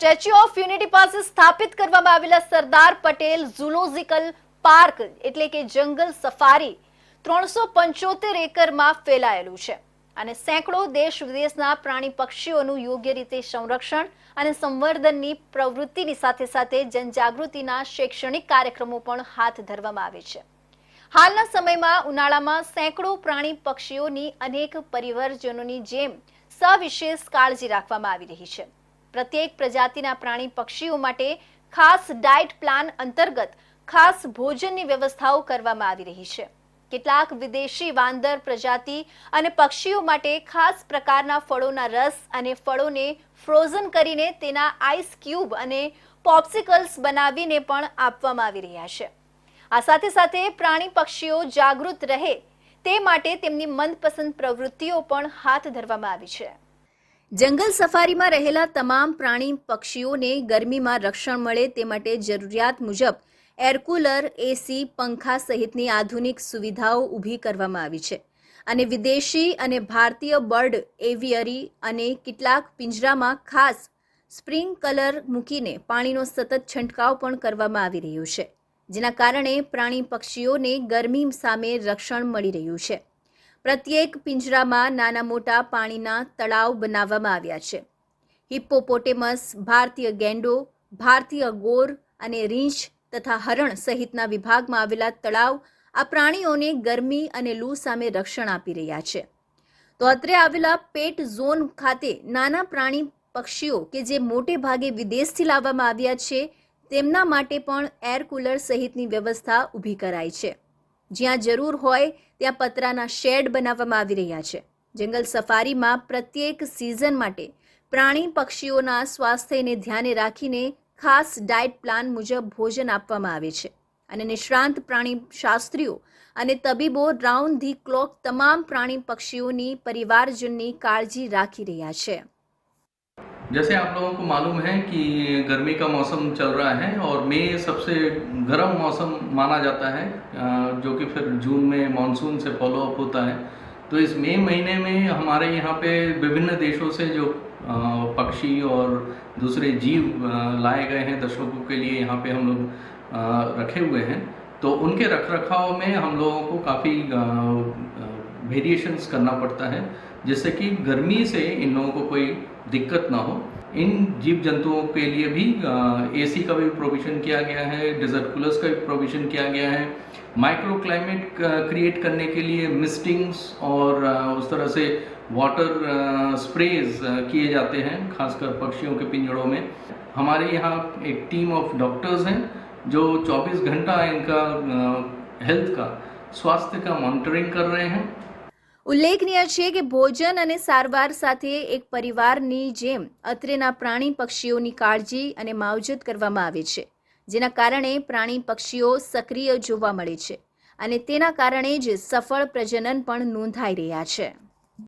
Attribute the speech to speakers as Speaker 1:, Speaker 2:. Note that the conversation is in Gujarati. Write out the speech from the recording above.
Speaker 1: સ્ટેચ્યુ ઓફ યુનિટી પાસે સ્થાપિત કરવામાં આવેલા સરદાર પટેલ ઝુલોજિકલ પાર્ક એટલે કે જંગલ સફારી ત્રણસો પંચોતેર એકરમાં ફેલાયેલું છે. અને સેંકડો દેશ વિદેશના પ્રાણી પક્ષીઓનું યોગ્ય રીતે સંરક્ષણ અને સંવર્ધનની પ્રવૃત્તિની સાથે સાથે જનજાગૃતિના શૈક્ષણિક કાર્યક્રમો પણ હાથ ધરવામાં આવે છે. હાલના સમયમાં ઉનાળામાં સેંકડો પ્રાણી પક્ષીઓની અનેક પરિવર્જનોની જેમ સવિશેષ કાળજી રાખવામાં આવી રહી છે. પ્રત્યેક પ્રજાતિના પ્રાણી પક્ષીઓ માટે ખાસ ડાયટ પ્લાન અંતર્ગત ખાસ ભોજનની વ્યવસ્થાઓ કરવામાં આવી રહી છે. કેટલાક વિદેશી વાંદર પ્રજાતિ અને પક્ષીઓ માટે ખાસ પ્રકારના ફળોના રસ અને ફળોને ફ્રોઝન કરીને તેના આઈસ ક્યુબ અને પોપ્સિકલ્સ બનાવીને પણ આપવામાં આવી રહ્યા છે. આ સાથે સાથે પ્રાણી પક્ષીઓ જાગૃત રહે તે માટે તેમની મનપસંદ પ્રવૃત્તિઓ પણ હાથ ધરવામાં આવી છે. જંગલ સફારીમાં રહેલા તમામ પ્રાણી પક્ષીઓને ગરમીમાં રક્ષણ મળે તે માટે જરૂરિયાત મુજબ એરકુલર, એસી, પંખા સહિતની આધુનિક સુવિધાઓ ઊભી કરવામાં આવી છે. અને વિદેશી અને ભારતીય બર્ડ એવિયરી અને કેટલાક પિંજરામાં ખાસ સ્પ્રિંગ કલર મૂકીને પાણીનો સતત છંટકાવ પણ કરવામાં આવી રહ્યો છે, જેના કારણે પ્રાણી પક્ષીઓને ગરમી સામે રક્ષણ મળી રહ્યું છે. પ્રત્યેક પિંજરામાં નાના મોટા પાણીના તળાવ બનાવવામાં આવ્યા છે. હિપ્પોપોટેમસ, ભારતીય ગેંડો, ભારતીય ગોર અને રીંછ તથા હરણ સહિતના વિભાગમાં આવેલા તળાવ આ પ્રાણીઓને ગરમી અને લૂ સામે રક્ષણ આપી રહ્યા છે. તો અત્રે આવેલા પેટ ઝોન ખાતે નાના પ્રાણી પક્ષીઓ કે જે મોટે ભાગે વિદેશથી લાવવામાં આવ્યા છે, તેમના માટે પણ એર કુલર સહિતની વ્યવસ્થા ઊભી કરાઈ છે. જ્યાં જરૂર હોય ત્યાં પતરાના શેડ બનાવવામાં આવી રહ્યા છે. જંગલ સફારીમાં પ્રત્યેક સિઝન માટે પ્રાણી પક્ષીઓના સ્વાસ્થ્યને ધ્યાને રાખીને ખાસ ડાયટ પ્લાન મુજબ ભોજન આપવામાં આવે છે. અને નિષ્ણાંત પ્રાણી શાસ્ત્રીઓ અને તબીબો રાઉન્ડ ધી ક્લોક તમામ પ્રાણી પક્ષીઓની પરિવારજનની કાળજી રાખી રહ્યા છે.
Speaker 2: जैसे आप लोगों को मालूम है कि गर्मी का मौसम चल रहा है और मई सबसे गर्म मौसम माना जाता है जो कि फिर जून में मानसून से फॉलो अप होता है। तो इस मई महीने में हमारे यहाँ पे विभिन्न देशों से जो पक्षी और दूसरे जीव लाए गए हैं दर्शकों के लिए यहाँ पे हम लोग रखे हुए हैं। तो उनके रख रखाव में हम लोगों को काफ़ी वेरिएशंस करना पड़ता है। जिससे कि गर्मी से इन लोगों को कोई दिक्कत ना हो। इन जीव जंतुओं के लिए भी एसी का भी प्रोविज़न किया गया है डिजर्ट कूलर्स का भी प्रोविज़न किया गया है। माइक्रो क्लाइमेट क्रिएट करने के लिए मिस्टिंग्स और उस तरह से वाटर स्प्रेज किए जाते हैं, खासकर पक्षियों के पिंजड़ों में। हमारे यहाँ एक टीम ऑफ़ डॉक्टर्स हैं, जो 24 घंटा इनका हेल्थ का, स्वास्थ्य का मॉनिटरिंग कर रहे हैं।
Speaker 1: ઉલ્લેખનીય છે કે ભોજન અને સારવાર સાથે એક પરિવારની જેમ અત્રેના પ્રાણી પક્ષીઓની કાળજી અને માવજત કરવામાં આવે છે, જેના કારણે પ્રાણી પક્ષીઓ સક્રિય જોવા મળે છે અને તેના કારણે જ સફળ પ્રજનન પણ નોંધાઈ રહ્યા છે.